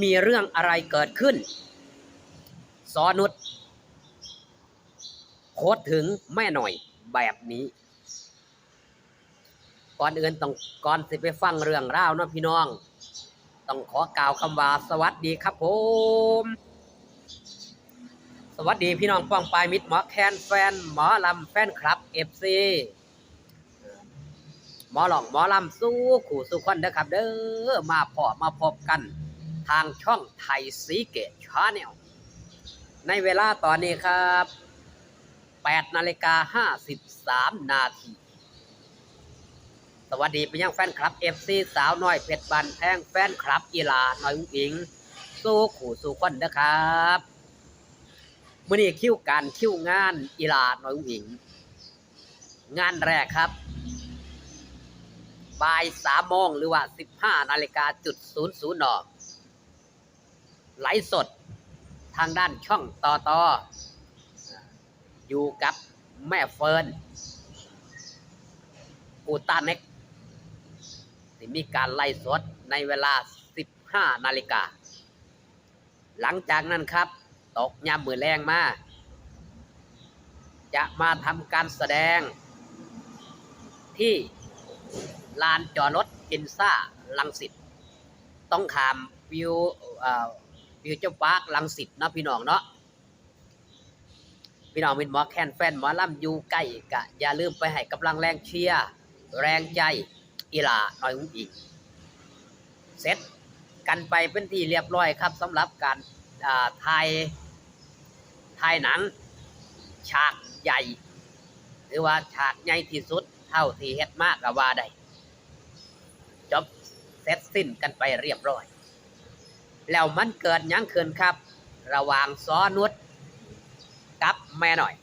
มีเรื่องอะไรเกิดขึ้นสอนุชโพสต์ถึงแม่หน่อยแบบนี้ ก่อนอื่นต้องก่อนสิไปฟังเรื่องราวนะพี่น้อง ต้องขอกล่าวคำว่าสวัสดีครับผม สวัสดีพี่น้องป้องปลายมิตรหมอแคนแฟนหมอลำแฟนคลับเอฟซีหมอหลองหมอลำสู้ขู่สู้คนเด้อครับ เด้อมาพอมาพบกัน ทางช่องไทยสีเกตชาแนลในเวลาตอนนี้ครับ8นาฬิกา53 นาที สวัสดีไปยังแฟนคลับ FC สาวน้อยเพชรบันแพงแฟนคลับอีลาน้อยอุ้งอิง สู้ขู่สู้คนนะครับมื่อนี้คิวการคิวงานอีลาน้อยอุ้งอิง งานแรกครับบ่ายสามโมงหรือว่า 15นาฬิกาจุดศูนย์ศูนย์นอ ไลฟ์สดทางด้านช่องต่อต่ออยู่กับแม่เฟิร์นอูตาเน็กที่มีการไล่สดในเวลา 15 นาฬิกา หลังจากนั้นครับ ตกยามมือแรงมา จะมาทำการแสดง ที่ลานจอดรถกินซ่าลังสิตต้องขามวิว เอ่อวิวเจ้าปาร์คลังสิตนาะพี่น้องเนาะพี่น้องมินหมอแคนแฟนหมอลำอยู่ใกล้กะอย่าลืมไปให้กำลังแรงเชียร์แรงใจอีหลาหน้อยอุ้งอีกเสร็จกันไปเป็นที่เรียบร้อยครับสำหรับการอ่าถ่ายถ่ายหนัง ฉากใหญ่ หรือว่าฉากใหญ่ที่สุดเท่าที่เฮ็ดมากกว่าได้จบเสร็จสิ้นกันไปเรียบร้อย แล้วมันเกิดยังขึ้นครับ ระหว่างซอนุชกับแม่หน่อย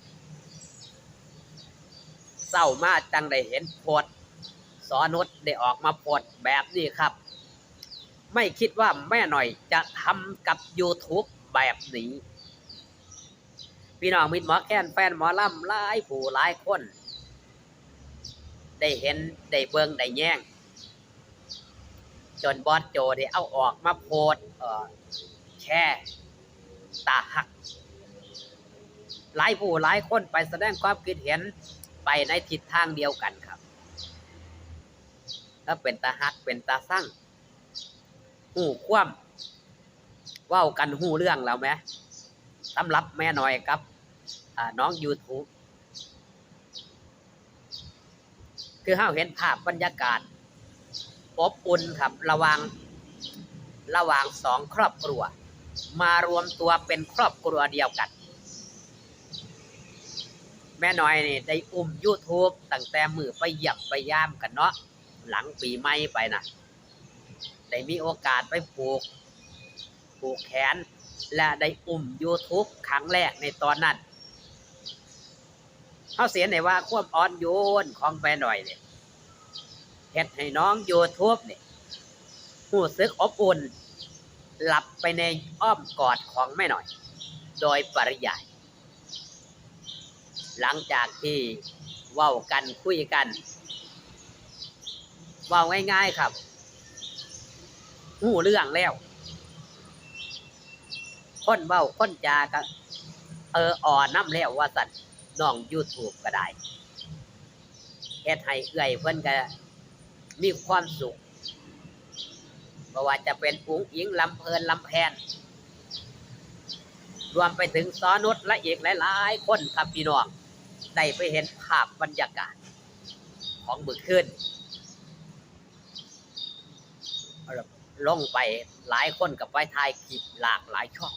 เศร้ามาจังได้เห็นโพสต์สอนุชได้ออกมาโพสต์แบบนี้ครับ ไม่คิดว่าแม่หน่อยจะทำกับ YouTube แบบนี้ พี่น้องมิตรหมอแค้นแฟนหมอลำหลายผู้หลายคน ได้เห็นได้เบิงได้แย่ง จนบอสโจได้เอาออกมาโพสเออแช่ตาหัก หลายผู้หลายคนไปแสดงความคิดเห็นไปในทิศทางเดียวกันครับถ้าเป็นตาฮักเป็นตาสั่งหูคว่ำว้ากันหูเรื่องแล้วไหมสำหรับแม่น้อยครับน้อง YouTube คือเฮาเห็นภาพบรรยากาศ อบอุ่นครับระหว่างระหว่างสองครอบครัว มารวมตัวเป็นครอบครัวเดียวกัน แม่น้อยนี่ได้อุ้ม YouTube ตั้งแต่มือไปหยียบไปย่ามกันเนาะหลังปีใหม่ไปนะได้มีโอกาสไปปลูกปลูกแขน และได้อุ้ม YouTube ครั้งแรกในตอนนั้นเขาเสียในว่าความอ่อนโยนของแม่หน่อยเนี่ย ดให้น้อง YouTube เนี่ยรู้สึกอบอุ่น หลับไปในอ้อมกอดของแม่หน่อย โดยปริยาย หลังจากที่เว้ากันคุยกันเว่าง่ายๆครับหูเรื่องแล้วคนเว้าคนจาก็เอออ่อนน้ำแล้วว่าสันน้อง YouTube ก็ได้เฮ็ดให้เอื้อยเพิ่นก็ มีความสุขเพราะว่าจะเป็นปุ๋งอิงลำเพลินลำแพนรวมไปถึงซอนุชและอีกหลายๆ คนครับพี่น้องได้ไปเห็นภาพบรรยากาศ ของมือขึ้นลงไปหลายคนกับไปถ่ายคลิปหลากหลายช่อง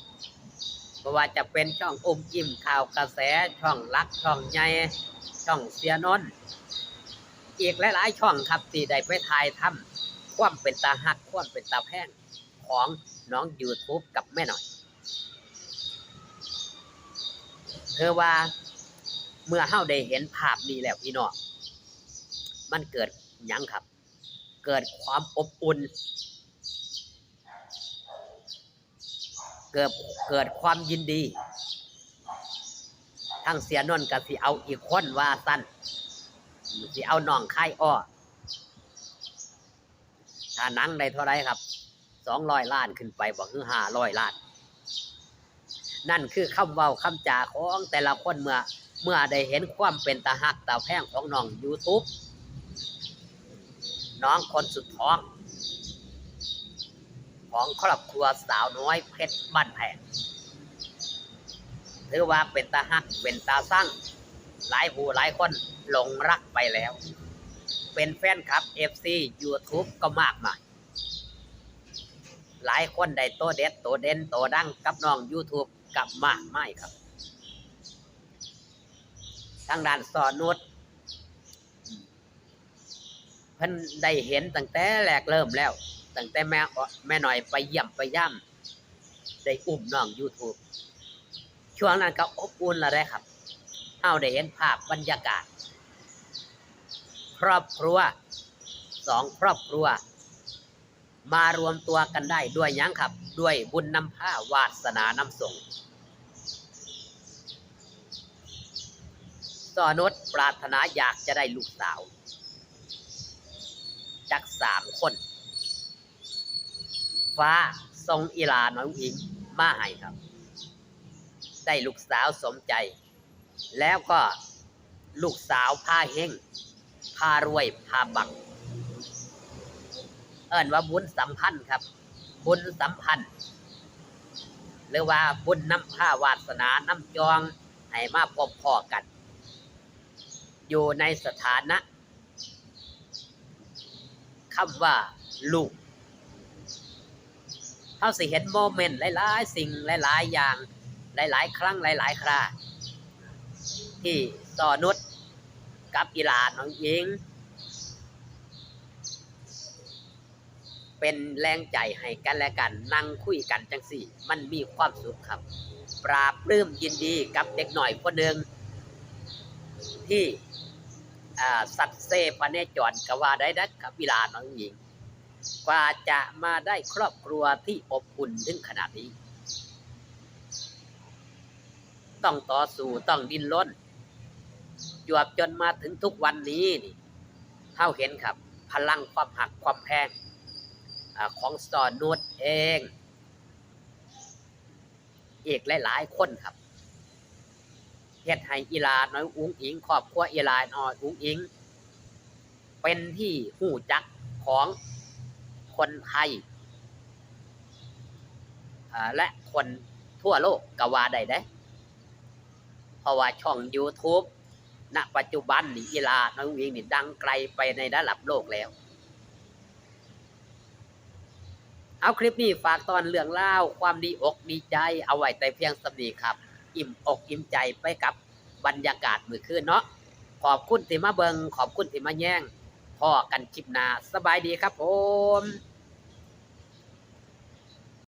ไม่ว่าจะเป็นช่องอมยิ้มข่าวกระแสช่องรักช่องใหญ่ช่องเสียนนท์ อีกหลายๆช่องครับที่ได้ไปถ่ายทำความเป็นตาหักความเป็นตาแพงของน้อง YouTube กับแม่หน่อย เธอว่าเมื่อเฮาได้เห็นภาพนี้แล้วพี่น้องมันเกิดยังครับ เกิดความอบอุ่น เกิดเกิดความยินดี ทั้งเสียนนกับสิเอาอีกคนว่าสั้น สิเอาน้องค่ายอ้อถ้าหนังได้เท่าไรครับสองร้อยล้านขึ้นไปบอกคือห้าร้อยล้าน นั่นคือคำเว้าคำจาของแต่ละคนเมื่อ เมื่อได้เห็นความเป็นตาหักตาแพงของน้อง YouTube น้องคนสุดท้อง ของครอบครัวสาวน้อยเพชรบ้านแพงถือว่าเป็นตาหักเป็นตาสร้าง หลายผู้หลายคนหลงรักไปแล้ว เป็นแฟนคลับ FC YouTube ก็มากมายหลายคนได้โตเด็ดโตเด่นโตดังกับน้อง YouTube กับมากไม่ครับทางด้านสอนนุชเพิ่นได้เห็นตั้งแต่แรกเริ่มแล้ว ตั้งแต่แม่แม่หน่อยไปเยี่ยมไปย่ำได้อุ้มน้อง YouTube ช่วงนั้นก็อบอุ่นแล้วได้ครับ เอาได้เห็นภาพบรรยากาศ ครอบครัวสองครอบครัว มารวมตัวกันได้ด้วยยังครับ ด้วยบุญนำผ้าวาสนานำส่งสอนุชปรารถนาอยากจะได้ลูกสาวจากสามคน ฟ้าทรงอีลาน้องอิงมาให้ครับ ได้ลูกสาวสมใจ แล้วก็ลูกสาวพาเฮงพารวยพาบังเอิ้นว่าบุญสัมพันธ์ครับ บุญสัมพันธ์ หรือว่าบุญน้ำผ้าวาสนาน้ำจองให้มาพบพอกัน อยู่ในสถานะคำว่าลูกเขาสิเห็นโมเมนต์หลาย ๆ สิ่งหลาย ๆ อย่าง หลาย ๆ ครั้งหลาย ๆ ครา ที่สอนุชกับอีหลาน้องหญิง เป็นแรงใจให้กันและกันนั่งคุยกันจังสี่ มันมีความสุขครับ ปราบปลื้มยินดีกับเด็กหน่อยคนหนึ่งที่สัตว์เซพเนจรกว่าได้นะกับวิลาน้องหญิง กว่าจะมาได้ครอบครัวที่อบอุ่นถึงขนาดนี้ ต้องต่อสู้ต้องดิ้นรน วบจนมาถึงทุกวันนี้นี่เท่าเห็นครับ พลังความหักความแพงอของสตอนนุชเอง อีกหลาย ๆ คนครับเฮ็ดให้อีลาน้อยอุ้งอิงครอบครัวอีลาน้อยอุ้งอิง เป็นที่หู้จักของคนไทยและคนทั่วโลกกว่าได้เด้เพราะว่าช่อง YouTube ณปัจจุบันนี่อีลาน้องอิงนี่ดังไกลไปในระดับโลกแล้ว เอาคลิปนี้ฝากตอนเรื่องเล่าความดีอกดีใจเอาไว้แต่เพียงสำนีครับ อิ่มอกอิ่มใจไปกับบรรยากาศมือคืนเนาะขอบคุณที่มาเบิงขอบคุณที่มาแย่งพ่อกันคลิปหน้าสบายดีครับผม